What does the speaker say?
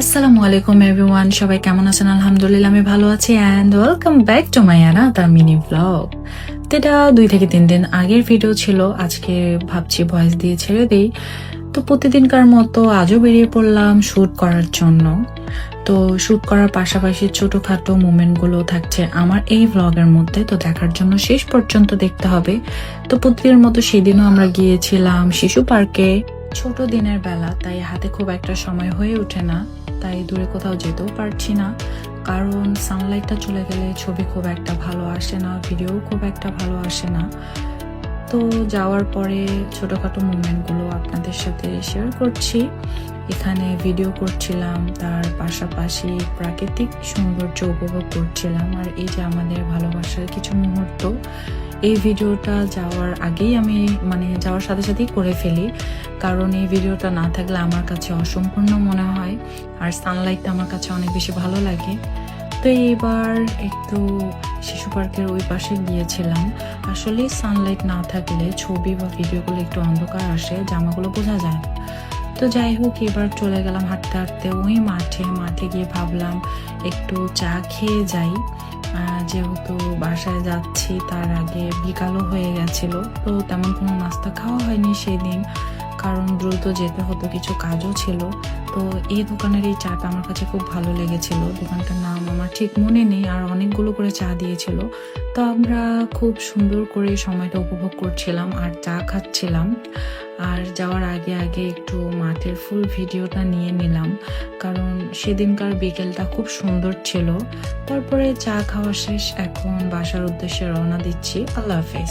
আসসালামু আলাইকুম এভরিওয়ান সবাই কেমন আছেন? আলহামদুলিল্লাহ, আমি ভালো আছি। And welcome back to my another mini blog এটা দুই থেকে তিন দিন আগের ভিডিও ছিল। আজকে ভাবছি ভয়েস দিয়ে ছেড়ে দিই। তো প্রতিদিনকার মতো আজও বেরিয়ে পড়লাম শ্যুট করার জন্য। তো শ্যুট করার পাশাপাশি ছোটখাটো মুমেন্টগুলো থাকছে আমার এই ভ্লগের মধ্যে। তো দেখার জন্য শেষ পর্যন্ত দেখতে হবে। তো প্রতিদিনের মতো সেদিনও আমরা গিয়েছিলাম শিশু পার্কে ছোট দিনের বেলা, তাই হাতে খুব একটা সময় হয়ে ওঠে না। তাই দূরে কোথাও যেতেও পারছি না। কারণ সানলাইটটা চলে গেলে ছবি খুব একটা ভালো আসে না ভিডিও খুব একটা ভালো আসে না। তো যাওয়ার পরে ছোটোখাটো মুভমেন্টগুলো আপনাদের সাথে শেয়ার করছি। এখানে ভিডিও করছিলাম, তার পাশাপাশি প্রাকৃতিক সৌন্দর্য উপভোগ করছিলাম। আর এই যে আমাদের ভালোবাসার কিছু মুহূর্ত, এই ভিডিওটা যাওয়ার আগেই আমি মানে যাওয়ার সাথে সাথেই করে ফেলি। কারণ এই ভিডিওটা না থাকলে আমার কাছে অসম্পূর্ণ মনে হয়, আর সানলাইটটা আমার কাছে অনেক বেশি ভালো লাগে। তো এইবার একটু শিশু পার্কের ওই পাশে গিয়েছিলাম। আসলে সানলাইট না থাকলে ছবি বা ভিডিওগুলো একটু অন্ধকার আসে, জামাগুলো বোঝা যায় তো যাই হোক, এবার চলে গেলাম হাঁটতে হাঁটতে ওই মাঠে। মাঠে গিয়ে ভাবলাম একটু চা খেয়ে যাই। যেহেতু বাসায় যাচ্ছি, তার আগে বিকালও হয়ে গেছিল, তো তেমন কোনো নাস্তা খাওয়া হয়নি সেদিন। কারণ দ্রুত যেতে হতো, কিছু কাজও ছিল। তো এই দোকানের এই চাটা আমার কাছে খুব ভালো লেগেছিল। দোকানটার নাম আমার ঠিক মনে নেই, আর অনেকগুলো করে চা দিয়েছিল। তো আমরা খুব সুন্দর করে সময়টা উপভোগ করছিলাম আর চা খাচ্ছিলাম। আর যাওয়ার আগে আগে একটু মাঠের ফুল ভিডিওটা নিয়ে নিলাম। কারণ সেদিনকার বিকেলটা খুব সুন্দর ছিল। তারপরে চা খাওয়া শেষ, এখন বাসার উদ্দেশ্যে রওনা দিচ্ছি। আল্লাহ হাফেজ।